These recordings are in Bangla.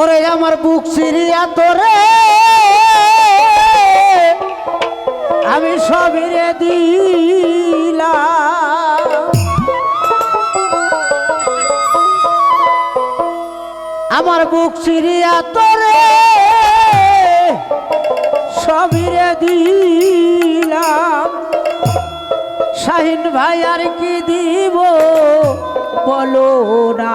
ওরে আমার বুক সিরিয়া তোরে। আমি সবিরে দিলা আমার বুক সিরিয়া তোরে। সবিরে দিলাম। শাহিন ভাই আর কি দিব বলো না।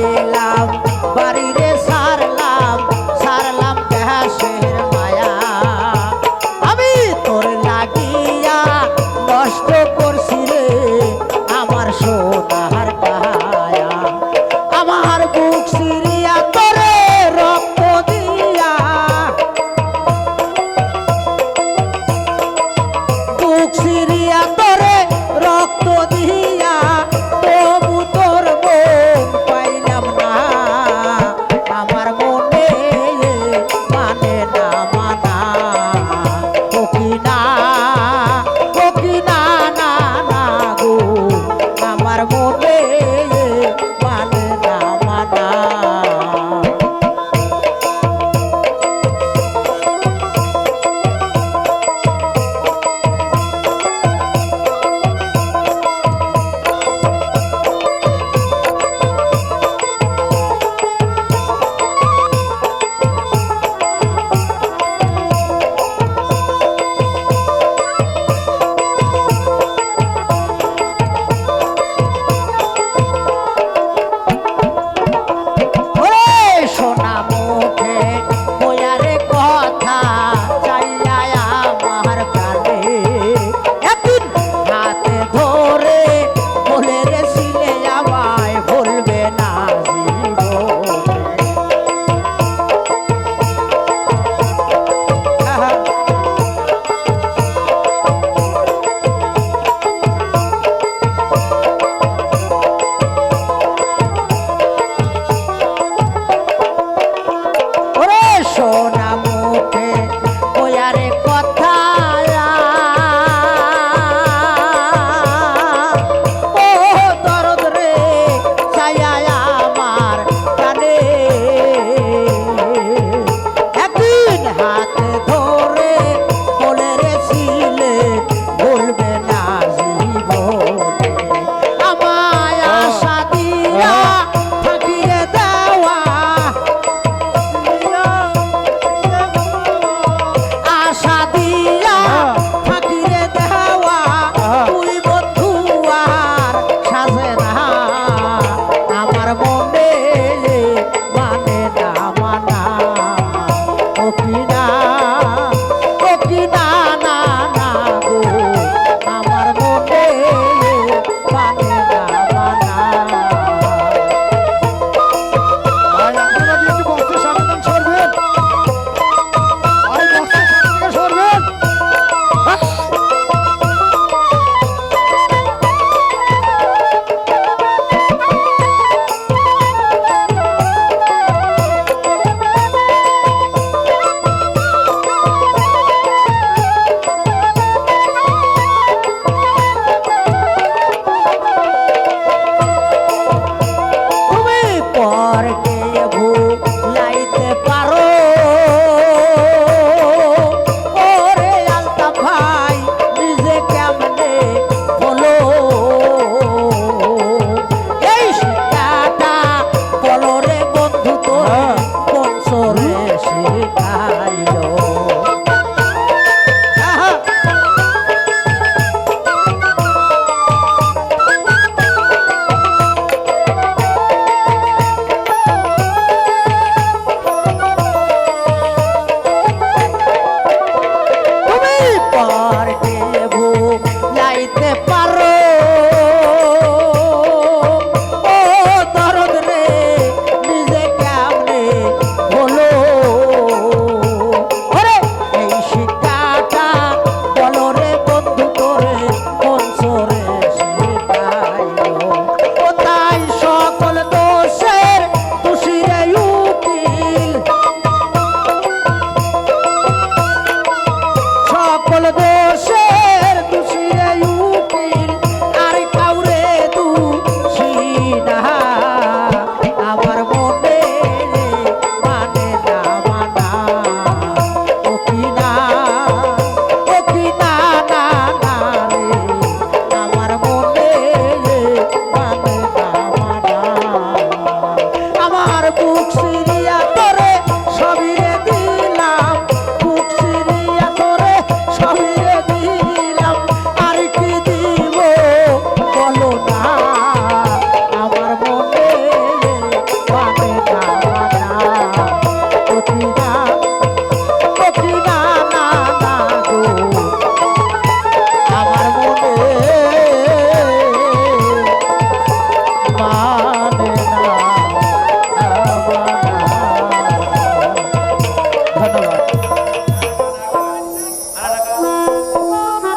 love, but it is hard.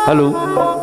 Hello.